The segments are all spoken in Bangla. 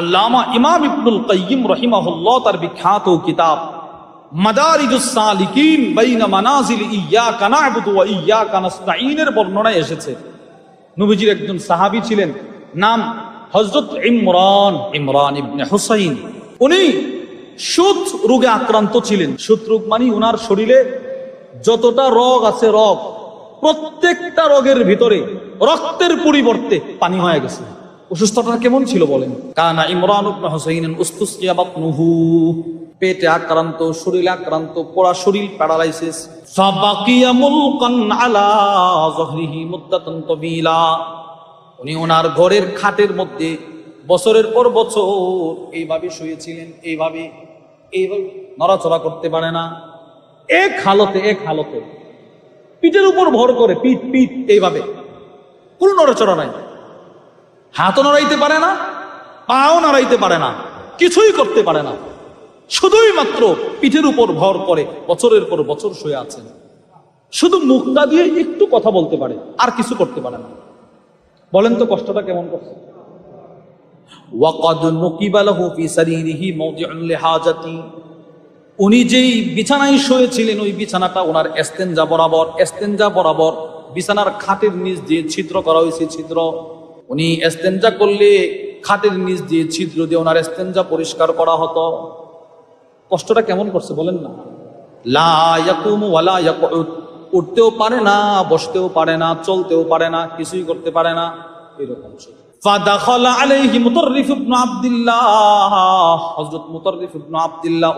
আল্লামা ইমাম ইবনুল কাইয়িম রহিমাহুল্লাহ তার বিখ্যাত কিতাব মাদারিজুস সালিকিন বাইনা মানাজিল ইয়াকা না'বুদু ওয়া ইয়াকা নাস্তাঈনের বর্ণনায় এসেছে। নবীজির একজন সাহাবী ছিলেন, নাম হযরত ইমরান ইমরান ইবনে হুসাইন। উনি সুত রোগে আক্রান্ত ছিলেন। সুত রোগ মানে উনার শরীরে যতটা রোগ আছে রোগ, প্রত্যেকটা রোগের ভিতরে রক্তের পরিবর্তে পানি হয়ে গেছে। অসুস্থতা কেমন ছিল বলেন? কানা ইমরান ইবনে হুসাইন উস্তুসকিয়া বাতনুহু। পেটে আক্রান্ত, শরীরে আক্রান্ত, পোড়া শরীর প্যারালাইসিস। ফাবাকিয়া মুলকান আলা যহরিহি মুদ্দাতান তাবিলা। উনি ওনার ঘরের খাটের মধ্যে বছরের পর বছর এইভাবে শুয়েছিলেন, এইভাবে এইভাবে নড়াচড়া করতে পারে না। এক হালতে এক হালতে। পিঠের উপর ভর করে পিঠ পিঠ, এইভাবে। কোনো নড়াচড়া নাই। হাতও নড়াইতে পারে না পাও নড়াইতে পারে না কিছুই করতে পারে না। শুধুই মাত্র পিঠের উপর ভর করে বছরের পর বছর শুয়ে আছেন। শুধু মুখটা দিয়ে একটু কথা বলতে পারে আর কিছু করতে পারে না। বলেন তো কষ্টটা কেমন করছে? উনি যেই বিছানায় শুয়েছিলেন ওই বিছানাটা ওনার এস্তেঞ্জা বরাবর এস্তেঞ্জা বরাবর বিছানার খাটের নিচ দিয়ে ছিদ্র করা হয়েছে ছিদ্র। উনি এস্তেঞ্জা করলে খাটের নিচ দিয়ে ছিদ্র দিয়ে ওনার এস্তেঞ্জা পরিষ্কার করা হতো। কষ্টটা কেমন করছে বলেন না। উঠতেও পারে না, বসতেও পারে না, চলতেও পারে না, কিছুই করতে পারে না, এরকম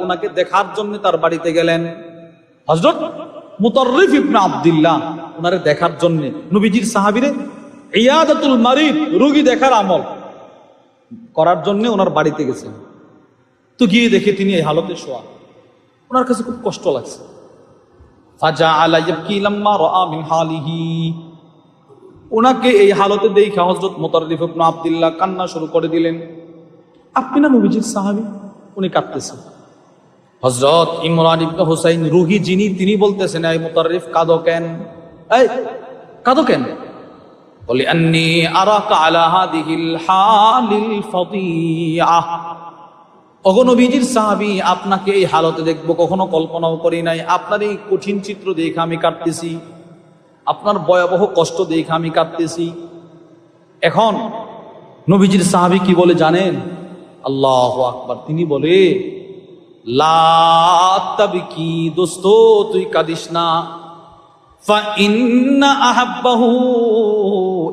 ওনাকে দেখার জন্য তার বাড়িতে গেলেন। ওনারে দেখার জন্য। নবীজির সাহাবীরে ইয়াদাতুল মারিদ, রোগী দেখার আমল। করার জন্য ওনার বাড়িতে গেছেন তো গিয়ে দেখে তিনি এই হালতে শোয়া। ওনার কাছে খুব কষ্ট লাগছে। ওনাকে এই হালতে দেখে হযরত মুতাররিফ ইবনে আব্দুল্লাহ কান্না শুরু করে দিলেন। আপনি না নবীজির সাহাবী? উনি কাঁদতেছেন। হযরত ইমরান ইবনে হুসাইন রুহি যিনি, তিনি বলতেছেন, এই মুতাররিফ, কাঁদো কেন? এই, কাঁদো কেন? বলে সাহাবি, আপনাকে এই হালতে দেখব, কখনো কল্পনাও করি নাই। আপনার এই কঠিন চিত্র দেখে আমি কাটতেছি আপনার ভয়াবহ কষ্ট দেখে আমি কাটতেছি এখন নবীজির সাহাবি কি বলে জানেন? আল্লাহ আকবার। তিনি বলে কি দোস্ত, তুই কাঁদিস না।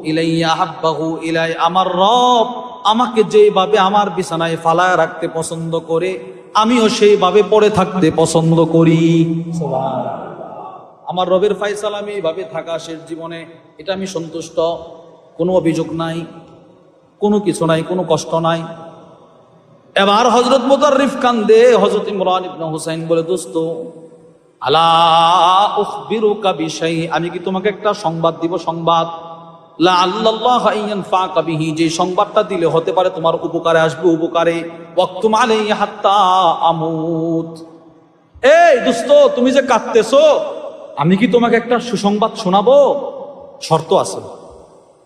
ইলাইয়া হাব্বাহু ইলাই আমার রব আমাকে যেভাবে আমার বিছানায় ফালায় রাখতে পছন্দ করে, আমিও সেইভাবে পড়ে থাকতে পছন্দ করি। আমার রবের ফাইসাল আমি এইভাবে থাকা শেষ জীবনে, এটা আমি সন্তুষ্ট। কোনো অভিযোগ নাই, কোনো কিছু নাই, কোনো কষ্ট নাই। এবার হজরত মোতারিফ কান্দে হজরত ইমরান ইবনা হুসাইন বলে, দোস্ত, আলা উখবিরুকা বিষয় আমি কি তোমাকে একটা সংবাদ দিব, সংবাদ? যে সংবাদটা দিলে হতে পারে তোমার উপকারে আসবে উপকারে। এই দোস্ত, তুমি যে কাঁদতেছো, আমি কি তোমাকে একটা সুসংবাদ শোনাবো? শর্ত আছে।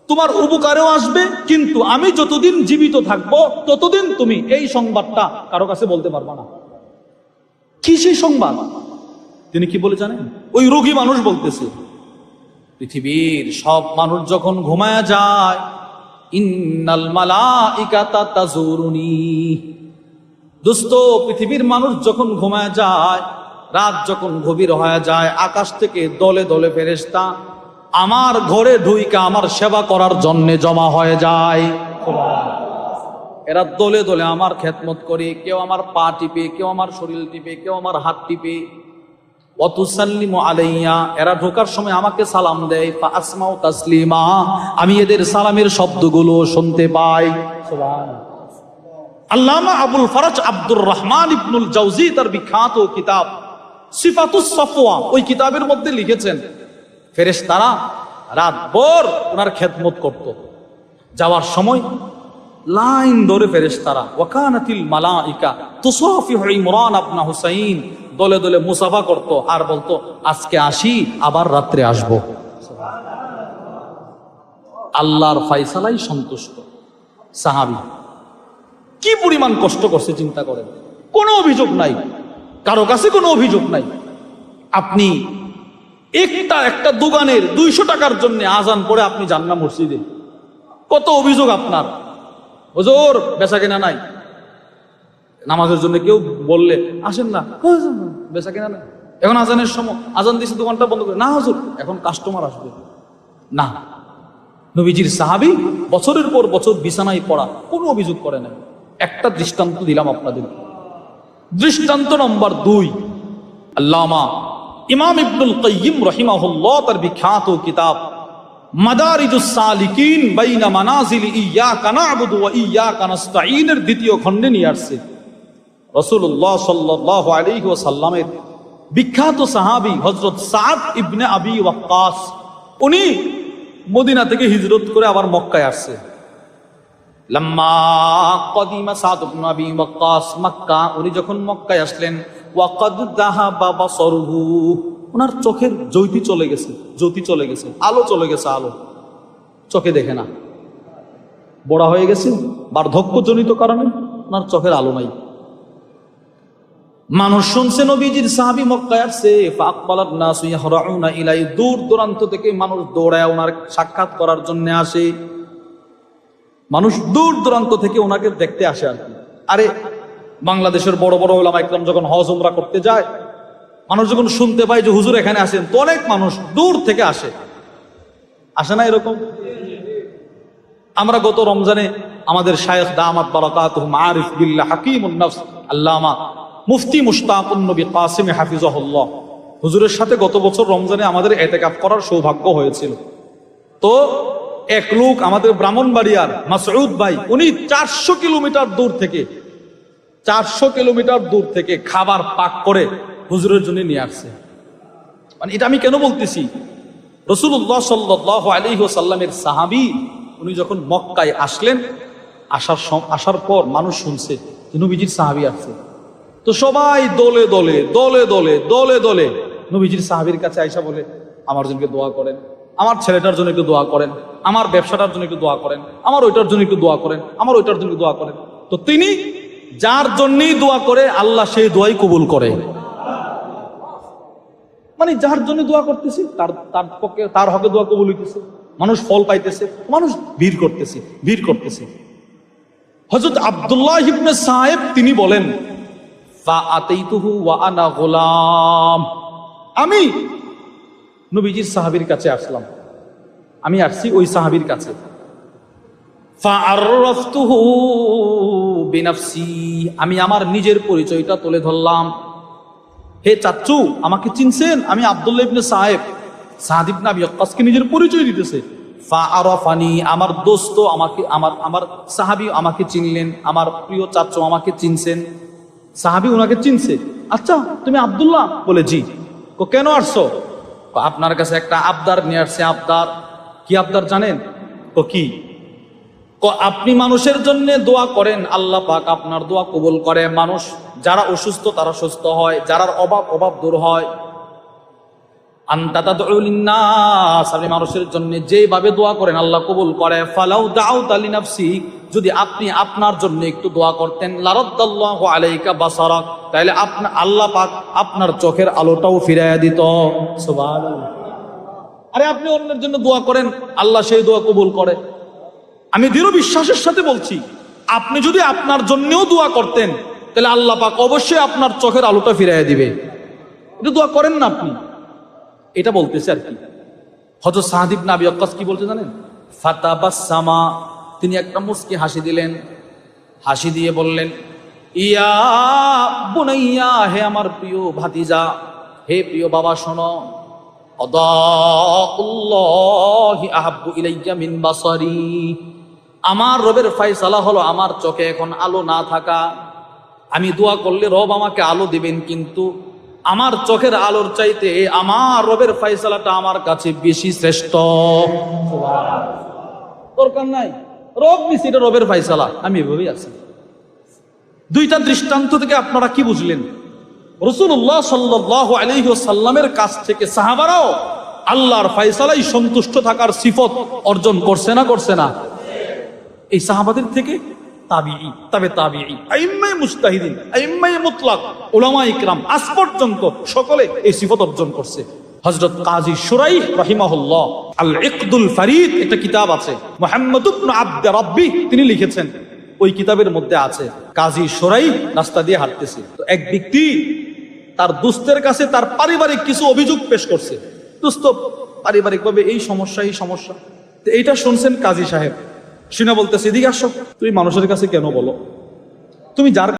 তোমার উপকারেও আসবে, কিন্তু আমি যতদিন জীবিত থাকব, ততদিন তুমি এই সংবাদটা কারও কাছে বলতে পারবা না। কি সেই সংবাদ? তিনি কি বলে জানেন? ওই রোগী মানুষ বলতেছে। পৃথিবীর সব মানুষ যখন ঘুমায়া যায়, ইন্নাল মালাইকাতা তাজুরুনি। দোস্ত পৃথিবীর মানুষ যখন ঘুমায় যায়, রাত যখন গভীর হয়ে যায়, আকাশ থেকে দলে দলে ফেরেস্তা আমার ঘরে ঢুইকা আমার সেবা করার জন্য জমা হয়ে যায়। এরা দলে দলে আমার খেদমত করে, কেউ আমার পা টিপে, কেউ আমার শরীর টিপে, কেউ আমার হাত টিপে। অতুসাল্লিমু আলাইয়া, এরা ঢোকার সময় আমাকে সালাম দেয় আসমাউ তাসলিমা, আমি এদের সালামের শব্দগুলো শুনতে পাই। আল্লামা আবুল ফরাজ আব্দুর রহমান ইবনুল জাউজি তার বিখ্যাত কিতাব, সিফাতুস সফওয়া, ওই কিতাবের মধ্যে লিখেছেন, ফেরেশতারা রাত ভর ওনার খেদমত করত। যাওয়ার সময় লাইন ধরে ফেরেশতারা ওয়াকানাতিল মালাইকা তুসাফিহু ইমরান আবনা হুসাইন দলে দলে মুসাফা করত, আর বলতো, আজকে আসি, আবার রাত্রে আসব। আল্লাহর ফাইসালাই সন্তুষ্ট। সাহাবি, কি পরিমাণ কষ্ট করছে, চিন্তা করেন। কোনো অভিযোগ নাই। কারও কাছে কোনো অভিযোগ নাই। আপনি একটা একটা দোকানের দুইশো টাকার জন্য আজান পরে আপনি যান না মসজিদে। কত অভিযোগ আপনার। হজোর বেচা কেনা নাই। নামাজের জন্য কেউ বললে, আসেন না। বেচা কেনা নাই। এখন আজানের সময়, আজান দিছে, দোকানটা বন্ধ করে। না, হুজুর, এখন কাস্টমার আসবে। না। নবীজির সাহাবি বছরের পর বছর বিছানায় পড়া, কোনো অভিযোগ করে না একটা দৃষ্টান্ত দিলাম আপনাদের। দৃষ্টান্ত নম্বর দুই, আল্লামা ইমাম ইবনুল কাইয়িম রহিমাহুল্লাহ তার বিখ্যাত কিতাব মাদারিজুস সালিকিন বাইনা মানাজিল ইয়াকা না'বুদু ওয়া ইয়াকা নাস্তাঈনের দ্বিতীয় খণ্ডে নিয়ে আসছে। রাসূলুল্লাহ সাল্লাল্লাহু আলাইহি ওয়াসাল্লামের বিখ্যাত সাহাবী হযরত সাদ ইবনে আবি ওয়াক্কাস, উনি মদিনা থেকে হিজরত করে আবার মক্কায় আসছে। উনি যখন মক্কায় আসলেন চোখের জ্যোতি চলে গেছে, জ্যোতি চলে গেছে, আলো চলে গেছে, আলো। চোখে দেখে না। বড় হয়ে গেছে, বার্ধক্যজনিত কারণে ওনার চোখের আলো নাই। মানুষ শুনছে নবীজির সাহাবি মক্কায় আসছে ফাকবালাত নাসু ইয়াহরাউনা ইলাই, দূর দূরান্ত থেকে মানুষ দৌড়ায় ওনার সাক্ষাৎ করার জন্য আসে। মানুষ দূর দূরান্ত থেকে ওনাকে দেখতে আসে আর কি। আরে, বাংলাদেশের বড় বড় ওলামা একদম যখন হজ উমরা করতে যায়, মানুষ যখন শুনতে পায় যে হুজুর এখানে আসেন, তো অনেক মানুষ দূর থেকে আসে। আসে না এরকম? আমরা গত রমজানে আমাদের শায়েখ দামাত বারাকাত আরিফ বিল্লাহ হাকিম নফস আল্লামা মুফতি মুশতাকুন নবী কাসিম হাফিজাহুল্লাহ। হুজুরের সাথে গত বছর রমজানে আমাদের এতেকাফ করার সৌভাগ্য হয়েছিল। তো এক লোক আমাদের ব্রাহ্মণবাড়িয়ার মাসউদ ভাই, উনি চারশো কিলোমিটার দূর থেকে, চারশো কিলোমিটার দূর থেকে খাবার পাক করে হুজুরের জন্য নিয়ে আসছে। মানে এটা আমি কেন বলতেছি? রসুল্লাহ সাল্লাহ আলী সাল্লামের সাহাবি, উনি যখন মক্কায় আসলেন, আসার আসার পর মানুষ শুনছে নবীজির সাহাবি আসছে। তো সবাই দলে দলে দলে দলে দলে দলে। নবীজির সাহাবির কাছে আইসা বলে, আমার জন্য দোয়া করেন। আমার ছেলেটার জন্য একটু দোয়া করেন। আমার ব্যবসাটার জন্য একটু দোয়া করেন। আমার ওইটার জন্য একটু দোয়া করেন। আমার ওইটার জন্য দোয়া করেন। তো তিনি যার জন্যই দোয়া করে, আল্লাহ সেই দোয়াই কবুল করে। মানে যার জন্য দোয়া করতেছি, তার তার পক্ষে, তার হকে দোয়া কবুল হইতেছে। মানুষ ফল পাইতেছে, মানুষ ভিড় করতেছে ভিড় করতেছে। হজরত আব্দুল্লাহ ইবনে সাহেব তিনি বলেন আনা গোলাম। আমি নবীজির সাহাবীর কাছে আসলাম। আমি আসছি ওই সাহাবীর কাছে। আমি আমার নিজের পরিচয়টা তুলে ধরলাম। হে চাচ্চু, আমাকে চিনছেন? আমি আব্দুল্লাহ ইবনে সাহেব। সাদ ইবনে আবি নিজের পরিচয় দিতেছে। ফা আরাফানি, আমার দোস্ত আমাকে, আমার আমার সাহাবী আমাকে চিনলেন। আমার প্রিয় চাচ্চু আমাকে চিনছেন। সাহাবী ওনাকে চিনছে। আচ্ছা তুমি আবদুল্লাহ? বলে, জি। কো, কেন আসছো? আপনার কাছে একটা আবদার নিয়ে আসছে, আবদার। কি আবদার জানেন? ও কি? আপনি মানুষের জন্য দোয়া করেন, আল্লাহ পাক আপনার দোয়া কবুল করে। মানুষ, যারা অসুস্থ তারা সুস্থ হয় যারা অভাব অভাব দূর হয়। আপনি মানুষের জন্য যেভাবে দোয়া করেন, আল্লাহ কবুল করে। ফালাউ দাউ তালি নাফসি যদি আপনি আপনার জন্য একটু দোয়া করতেন, লারদ্দাল্লাহু আলাইকা বাসারাক। তাহলে আপনি, আল্লাহ পাক আপনার চোখের আলোটাও ফিরাইয়া দিত। সুবহানাল্লাহ। আরে আপনি অন্যের জন্য দোয়া করেন, আল্লাহ সেই দোয়া কবুল করে। আমি দৃঢ় বিশ্বাসের সাথে বলছি, আপনি যদি আপনার জন্যও দোয়া করতেন তাহলে আল্লাহ পাক অবশ্যই আপনার চোখের আলোটা ফিরাইয়া দিবে। এটা দোয়া করেন না আপনি? এটা বলতেছে আর কি। হজরত সাহাদিব নাবি অক্কাস কি বলতে জানেন? ফাতাবাসামা তিনি একটা মুস্কি হাসি দিলেন। হাসি দিয়ে বললেন, ইয়া বুনাইয়া, হে আমার প্রিয় ভাতিজা, হে প্রিয় বাবা, শোনো। আমার রবের ফাইসালা হলো আমার চোখে এখন আলো না থাকা। আমি দোয়া করলে রব আমাকে আলো দিবেন, কিন্তু আমার চোখের আলোর চাইতে আমার রবের ফাইসালাটা আমার কাছে বেশি শ্রেষ্ঠ। দরকার নাই। রব নিছি এটা রবের ফাইসালা আমি এভাবেই আছি। দুইটা দৃষ্টান্ত থেকে আপনারা কি বুঝলেন? রসুল্লাহ সাল্লাহ আলহি সাল্লামের কাছ থেকে সাহাবারাও আল্লাহর ফাইসালাই সন্তুষ্ট থাকার সিফত অর্জন করছে না করছে না? এই সাহাবাদের থেকে তিনি লিখেছেন, ওই কিতাবের মধ্যে আছে, কাজী শুরাইহ রাস্তা দিয়ে হাঁটতেছে। তো এক ব্যক্তি তার দুস্থের কাছে তার পারিবারিক কিছু অভিযোগ পেশ করছে। দুস্থ পারিবারিকভাবে এই সমস্যা এই সমস্যা। এইটা শুনছেন কাজী সাহেব। শুনে বলতেছে এদিকে আসো। তুমি মানুষের কাছে কেন বলো? তুমি যার